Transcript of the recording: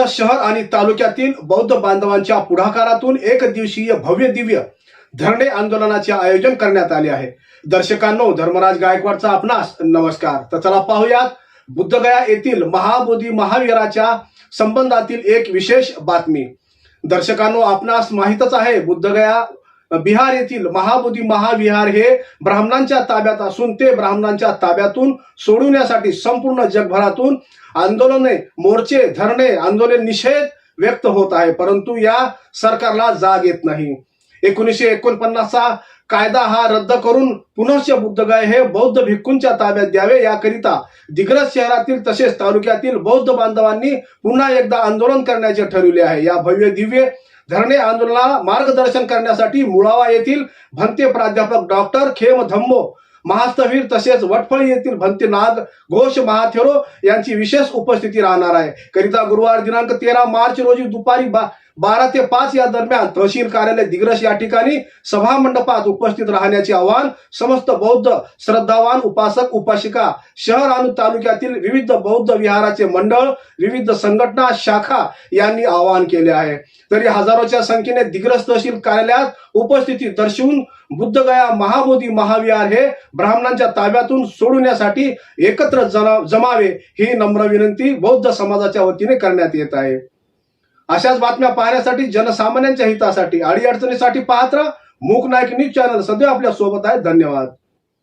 दिग्रस शहर आणि तालुक्यातील बौद्ध बांधवांच्या पुढाकारातून एक दिवसीय भव्य दिव्य धरणे आंदोलनाचे आयोजन करण्यात आले आहे. दर्शकांनो धर्मराज गायकवाडचा आपणास नमस्कार. तर चला पाहूयात बुद्धगया येथील महाबोधी महावीराच्या संबंधातील एक विशेष बातमी. दर्शकांनो आपणास माहीतच आहे बुद्धगया बिहार येथील महाबोधी महाविहार हे ब्राह्मणांच्या ताब्यात असून ते ब्राह्मणांच्या ताब्यातून सोडवण्यासाठी संपूर्ण जगभरातून आंदोलने मोर्चे धरणे आंदोलन निषेध व्यक्त होत आहे. परंतु या सरकारला जाग येत नाही. एकोणीसशे एकोणपन्नासचा कायदा हा रद्द करून पुनश्च बुद्धगाय हे बौद्ध भिक्खूंच्या ताब्यात द्यावे. याकरिता दिग्रज शहरातील तसेच तालुक्यातील बौद्ध बांधवांनी पुन्हा एकदा आंदोलन करण्याचे ठरविले आहे. या भव्य दिव्य धरणे आंदोलनाला मार्गदर्शन करण्यासाठी मुळावा येथील भंते प्राध्यापक डॉक्टर खेम धम्मो महास्तवीर तसेच वटफळी येथील भंते नाग घोष महाथेरो यांची विशेष उपस्थिती राहणार आहे. करिता गुरुवार दिनांक तेरा मार्च रोजी दुपारी बा बारा ते पाच या दरम्यान तहसील कार्यालय दिग्रस या ठिकाणी सभा मंडपात उपस्थित राहण्याचे आवाहन समस्त बौद्ध श्रद्धावान उपासक उपासिका शहर आणि तालुक्यातील विविध बौद्ध विहाराचे मंडळ विविध संघटना शाखा यांनी आवाहन केले आहे. तरी हजारोच्या संख्येने दिग्रस तहसील कार्यालयात उपस्थिती दर्शवून बुद्धगया महाबोधी महाविहार हे ब्राह्मणांच्या ताब्यातून सोडवण्यासाठी एकत्र जमावे ही नम्र विनंती बौद्ध समाजाच्या वतीने करण्यात येत आहे. अशाच बातम्या पाहण्यासाठी जनसामान्यांच्या हितासाठी अडीअडचणीसाठी पाहत राहा. मूक नायक न्यूज चॅनल सध्या आपल्यासोबत आहे. धन्यवाद.